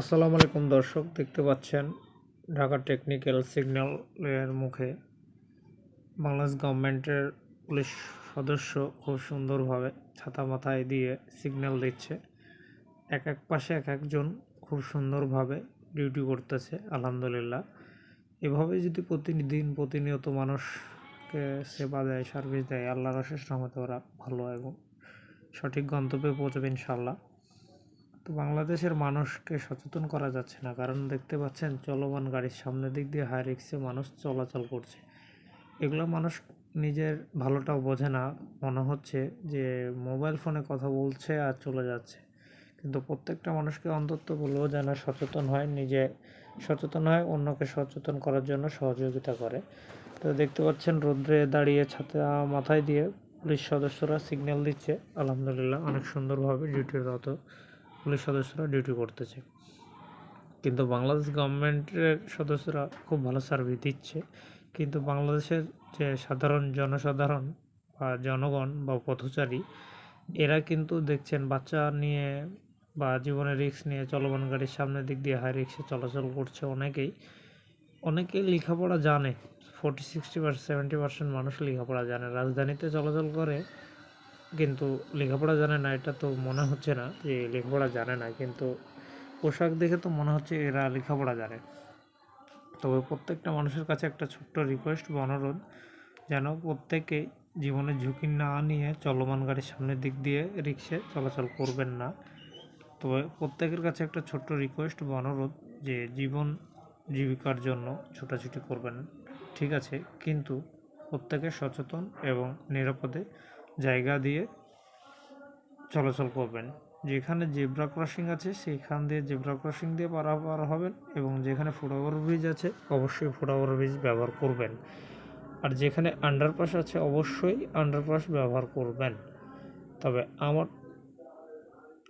আসসালামু আলাইকুম দর্শক, দেখতে পাচ্ছেন ঢাকা টেকনিক্যাল সিগন্যালের মুখে বাংলাদেশ গভর্নমেন্টের পুলিশ সদস্য খুব সুন্দরভাবে ছাতা মাথায় দিয়ে সিগন্যাল দিচ্ছে। এক এক পাশে এক একজন খুব সুন্দরভাবে ডিউটি করতেছে, আলহামদুলিল্লাহ। এভাবে যদি প্রতিদিন প্রতিনিয়ত মানুষকে সেবা দেয়, সার্ভিস দেয়, আল্লাহর অশেষ রহমতে ওরা ভালো এবং সঠিক গন্তব্যে পৌঁছবে ইনশাল্লাহ তো বাংলাদেশের মানুষকে সচেতন করা যাচ্ছে না। কারণ দেখতে পাচ্ছেন, চলমান গাড়ির সামনের দিক দিয়ে হাই রিক্সে মানুষ চলাচল করছে। এগুলো মানুষ নিজের ভালোটাও বোঝে না। মনে হচ্ছে যে মোবাইল ফোনে কথা বলছে আর চলে যাচ্ছে। কিন্তু প্রত্যেকটা মানুষকে অন্তত বলব যেন সচেতন হয়, নিজে সচেতন হয়, অন্যকে সচেতন করার জন্য সহযোগিতা করে। তো দেখতে পাচ্ছেন, রোদ্রে দাঁড়িয়ে ছাতা মাথায় দিয়ে পুলিশ সদস্যরা সিগন্যাল দিচ্ছে। আলহামদুলিল্লাহ, অনেক সুন্দরভাবে ডিউটিরত পুলিশ সদস্যরা ডিউটি করতেছে। কিন্তু বাংলাদেশ গভর্নমেন্টের সদস্যরা খুব ভালো সার্ভিস দিচ্ছে। কিন্তু বাংলাদেশের যে সাধারণ জনসাধারণ বা জনগণ বা পথচারী, এরা কিন্তু দেখছেন বাচ্চা নিয়ে বা জীবনের রিক্স নিয়ে চলমান গাড়ির সামনের দিক দিয়ে হাই রিক্সে চলাচল করছে অনেকেই। অনেকেই লেখাপড়া জানে। Forty sixty percent seventy percent মানুষ লেখাপড়া জানে। রাজধানীতে চলাচল করে কিন্তু লেখাপড়া জানে না, এটা তো মনে হচ্ছে না যে লেখাপড়া জানে না, কিন্তু পোশাক দেখে তো মনে হচ্ছে এরা লেখাপড়া জানে। তবে প্রত্যেকটা মানুষের কাছে একটা ছোট্ট রিকোয়েস্ট বা অনুরোধ, যেন প্রত্যেকে জীবনের ঝুঁকি না নিয়ে চলমান গাড়ির সামনের দিক দিয়ে রিক্সে চলাচল করবেন না। তবে প্রত্যেকের কাছে একটা ছোট্ট রিকোয়েস্ট বা অনুরোধ যে জীবন জীবিকার জন্য ছোটাছুটি করবেন, ঠিক আছে? কিন্তু প্রত্যেকে সচেতন এবং নিরাপদে জায়গা দিয়ে চলাচল করবেন। যেখানে জেব্রা ক্রসিং আছে সেখান দিয়ে জেব্রা ক্রসিং দিয়ে পারাপার হবেন এবং যেখানে ফুটওভার ব্রিজ আছে, অবশ্যই ফুটওভার ব্রিজ ব্যবহার করবেন। আর যেখানে আন্ডারপাস আছে, অবশ্যই আন্ডারপাস ব্যবহার করবেন। তবে আমার,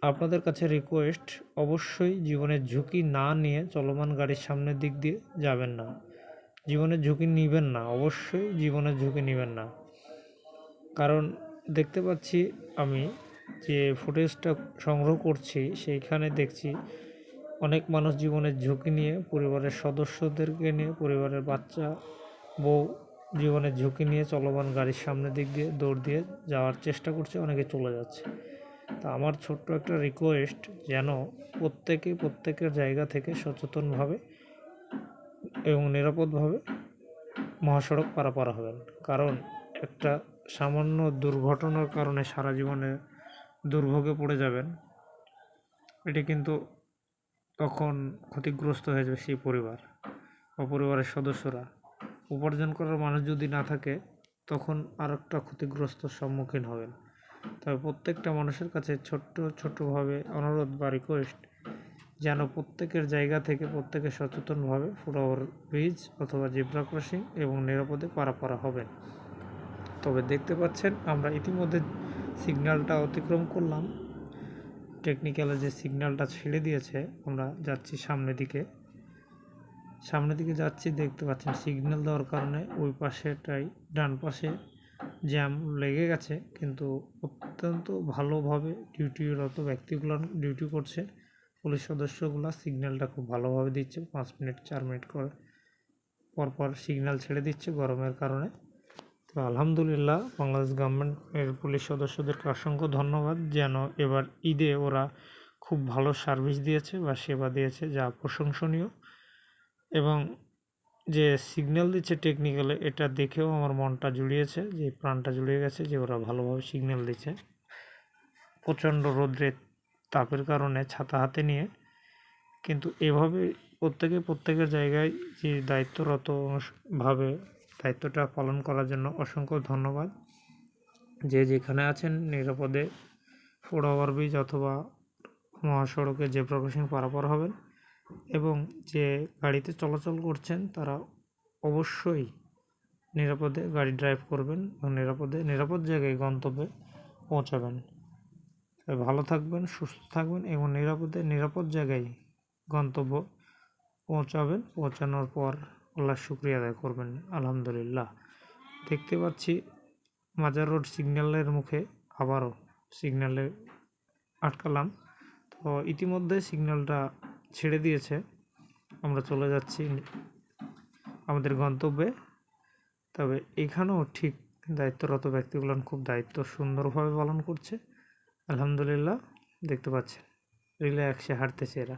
আপনাদের কাছে রিকোয়েস্ট অবশ্যই জীবনের ঝুঁকি না নিয়ে চলমান গাড়ির সামনের দিক দিয়ে যাবেন না। জীবনের ঝুঁকি নেবেন না, অবশ্যই জীবনের ঝুঁকি নেবেন না। কারণ দেখতে পাচ্ছি আমি যে ফুটেজটা সংগ্রহ করছি, সেইখানে দেখছি অনেক মানুষ জীবনের ঝুঁকি নিয়ে, পরিবারের সদস্যদেরকে নিয়ে, পরিবারের বাচ্চা, বউ জীবনের ঝুঁকি নিয়ে চলমান গাড়ির সামনের দিক দিয়ে দৌড় দিয়ে যাওয়ার চেষ্টা করছে, অনেকে চলে যাচ্ছে। তা আমার ছোট্ট একটা রিকোয়েস্ট যেন প্রত্যেকে প্রত্যেকের জায়গা থেকে সচেতনভাবে এবং নিরাপদভাবে মহাসড়ক পারাপার হবেন। কারণ একটা সামান্য দুর্ঘটনার কারণে সারা জীবনে দুর্ভোগে পড়ে যাবেন। এটি কিন্তু তখন ক্ষতিগ্রস্ত হয়ে যাবে সেই পরিবার বা পরিবারের সদস্যরা। উপার্জন করার মানুষ যদি না থাকে, তখন আর একটা ক্ষতিগ্রস্তর সম্মুখীন হবেন। তবে প্রত্যেকটা মানুষের কাছে ছোট্ট, ছোট্টভাবে অনুরোধ বা রিকোয়েস্ট যেন প্রত্যেকের জায়গা থেকে প্রত্যেকে সচেতনভাবে ফুটওভার ব্রিজ অথবা জিব্রা ক্রসিং এবং নিরাপদে পারাপারা হবেন। তবে দেখতে পাচ্ছেন, আমরা ইতিমধ্যে সিগন্যালটা অতিক্রম করলাম। টেকনিক্যালে যে সিগন্যালটা ছেড়ে দিয়েছে, আমরা যাচ্ছি সামনের দিকে। সামনের দিকে যাচ্ছি, দেখতে পাচ্ছেন সিগন্যাল দেওয়ার কারণে ওই পাশেটাই, ডান পাশে জ্যাম লেগে গেছে, কিন্তু অত্যন্ত ভালোভাবে ডিউটিরত ব্যক্তিগুলো ডিউটি করছে। পুলিশ সদস্যগুলো সিগন্যালটা খুব ভালোভাবে দিচ্ছে, পাঁচ মিনিট, চার মিনিট করে পরপর সিগন্যাল ছেড়ে দিচ্ছে গরমের কারণে। আলহামদুলিল্লাহ, বাংলাদেশ গভর্নমেন্টের পুলিশ সদস্যদেরকে অসংখ্য ধন্যবাদ যেন এবার ঈদে ওরা খুব ভালো সার্ভিস দিয়েছে বা সেবা দিয়েছে, যা প্রশংসনীয়। এবং যে সিগন্যাল দিচ্ছে টেকনিক্যালে এটা দেখেও আমার মনটা জুড়িয়েছে, যে প্রাণটা জুড়িয়ে গেছে যে ওরা ভালোভাবে সিগন্যাল দিচ্ছে। প্রচণ্ড রোদ্রের তাপের কারণে ছাতা হাতে নিয়ে। কিন্তু এভাবে প্রত্যেকে প্রত্যেকের জায়গায় যে দায়িত্বরত ভাবে দায়িত্বটা পালন করার জন্য অসংখ্য ধন্যবাদ। যে যেখানে আছেন, নিরাপদে ফুড ওভারব্রিজ অথবা মহাসড়কে যে প্রকাশন পারাপার হবেন এবং যে গাড়িতে চলাচল করছেন, তারা অবশ্যই নিরাপদে গাড়ি ড্রাইভ করবেন এবং নিরাপদে, নিরাপদ জায়গায় গন্তব্যে পৌঁছাবেন। ভালো থাকবেন, সুস্থ থাকবেন এবং নিরাপদে, নিরাপদ জায়গায় গন্তব্য পৌঁছাবেন। পৌঁছানোর পর আল্লাহ শুক্রিয়া আদায় করবেন, আলহামদুলিল্লাহ। দেখতে পাচ্ছি মাজার রোড সিগন্যালের মুখে আবারও সিগন্যালে আটকালাম। তো ইতিমধ্যে সিগন্যালটা ছেড়ে দিয়েছে। আমরা চলে যাচ্ছি আমাদের গন্তব্যে। তবে এখানেও ঠিক দায়িত্বরত ব্যক্তিগুলো খুব দায়িত্ব সুন্দরভাবে পালন করছে। আলহামদুলিল্লাহ, দেখতে পাচ্ছেন, রিল্যাক্সে হাঁটতেছে এরা।